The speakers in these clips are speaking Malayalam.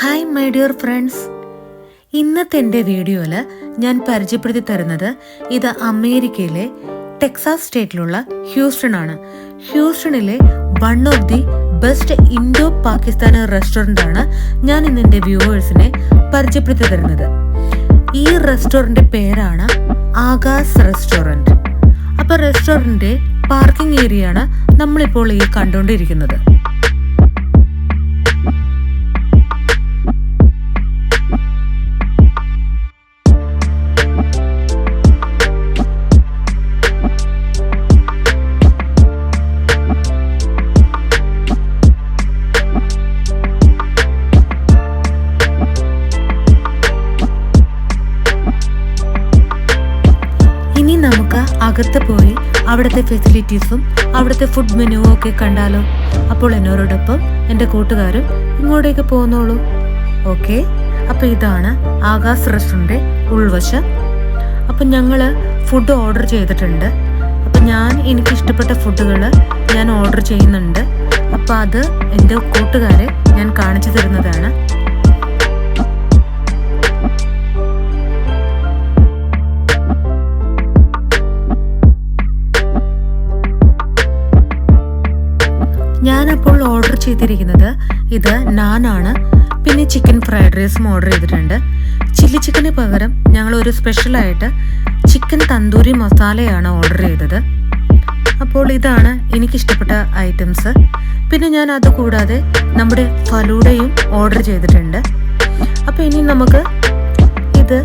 ഹായ് മൈ ഡിയർ ഫ്രണ്ട്സ് ഇന്നത്തെ എന്റെ വീഡിയോയിൽ ഞാൻ പരിചയപ്പെടുത്തി തരുന്നത് ഇത് അമേരിക്കയിലെ ടെക്സാസ് സ്റ്റേറ്റിലുള്ള ഹ്യൂസ്റ്റൺ ആണ്. ഹ്യൂസ്റ്റണിലെ one of the best Indo Pakistani restaurant ആണ് ഞാൻ ഇന്ന് എന്റെ വ്യൂവേഴ്സിനെ പരിചയപ്പെടുത്തി തരുന്നത്. ഈ റെസ്റ്റോറന്റ് പേരാണ് ആകാശ് റെസ്റ്റോറന്റ് അപ്പോൾ റെസ്റ്റോറന്റിന്റെ പാർക്കിംഗ് ഏരിയയാണ് നമ്മളിപ്പോൾ ഈ കണ്ടുകൊണ്ടിരിക്കുന്നത്. അകത്ത് പോയി അവിടുത്തെ ഫെസിലിറ്റീസും അവിടുത്തെ ഫുഡ് മെനുവും ഒക്കെ കണ്ടാലോ? അപ്പോൾ എന്നോടൊപ്പം എന്റെ കൂട്ടുകാരും ഇങ്ങോട്ടേക്ക് പോന്നോളൂ. ഓക്കെ? അപ്പോൾ ഇതാണ് ആകാശ് റെസ്റ്റോറന്റെ ഉൾവശം. അപ്പം ഞങ്ങൾ ഫുഡ് ഓർഡർ ചെയ്തിട്ടുണ്ട്. അപ്പം ഞാൻ എനിക്ക് ഇഷ്ടപ്പെട്ട ഫുഡുകൾ ഞാൻ ഓർഡർ ചെയ്യുന്നുണ്ട്. അപ്പം അത് എന്റെ കൂട്ടുകാരെ ഞാൻ കാണിച്ചു തരുന്നതാണ്. ഓർഡർ ചെയ്തിരിക്കുന്നത് ഇത് നാനാണ് പിന്നെ ചിക്കൻ ഫ്രൈഡ് റൈസും ഓർഡർ ചെയ്തിട്ടുണ്ട്. ചില്ലി ചിക്കന് പകരം ഞങ്ങൾ ഒരു സ്പെഷ്യലായിട്ട് ചിക്കൻ തന്തൂരി മസാലയാണ് ഓർഡർ ചെയ്തത്. അപ്പോൾ ഇതാണ് എനിക്കിഷ്ടപ്പെട്ട ഐറ്റംസ് പിന്നെ ഞാൻ അതുകൂടാതെ നമ്മുടെ ഫലൂഡയും ഓർഡർ ചെയ്തിട്ടുണ്ട്. അപ്പോൾ ഇനി നമുക്ക് ഇത്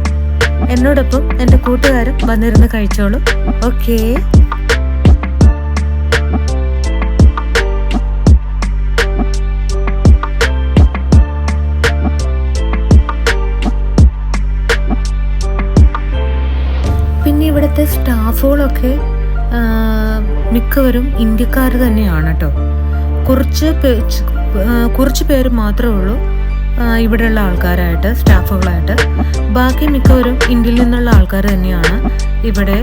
എന്നോടൊപ്പം എന്റെ കൂട്ടുകാരും വന്നിരുന്ന് കഴിച്ചോളൂ. ഓക്കേ സ്റ്റാഫുകളൊക്കെ മിക്കവരും ഇന്ത്യക്കാർ തന്നെയാണ് കേട്ടോ. കുറച്ച് കുറച്ച് പേര് മാത്രമേ ഉള്ളൂ ഇവിടെയുള്ള ആൾക്കാരായിട്ട് സ്റ്റാഫുകളായിട്ട്. ബാക്കി മിക്കവരും ഇന്ത്യയിൽ നിന്നുള്ള ആൾക്കാർ തന്നെയാണ് ഇവിടെ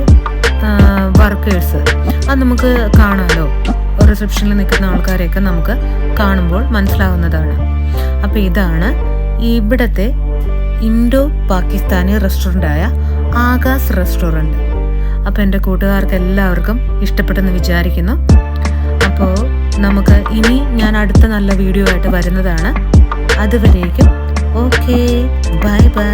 വർക്കേഴ്സ്. അത് നമുക്ക് കാണാമല്ലോ റിസപ്ഷനിൽ നിൽക്കുന്ന ആൾക്കാരെയൊക്കെ നമുക്ക് കാണുമ്പോൾ മനസ്സിലാവുന്നതാണ്. അപ്പോൾ ഇതാണ് ഇവിടുത്തെ ഇൻഡോ പാകിസ്ഥാനി റെസ്റ്റോറന്റായ ആകാശ് റെസ്റ്റോറന്റ് അപ്പോൾ എന്റെ കൂട്ടുകാർക്ക് എല്ലാവർക്കും ഇഷ്ടപ്പെട്ടെന്ന് വിചാരിക്കുന്നു. അപ്പോൾ നമുക്ക് ഇനി ഞാൻ അടുത്ത നല്ല വീഡിയോ ആയിട്ട് വരുന്നതാണ്. അതുവരേക്കും ഓക്കേ ബൈ ബൈ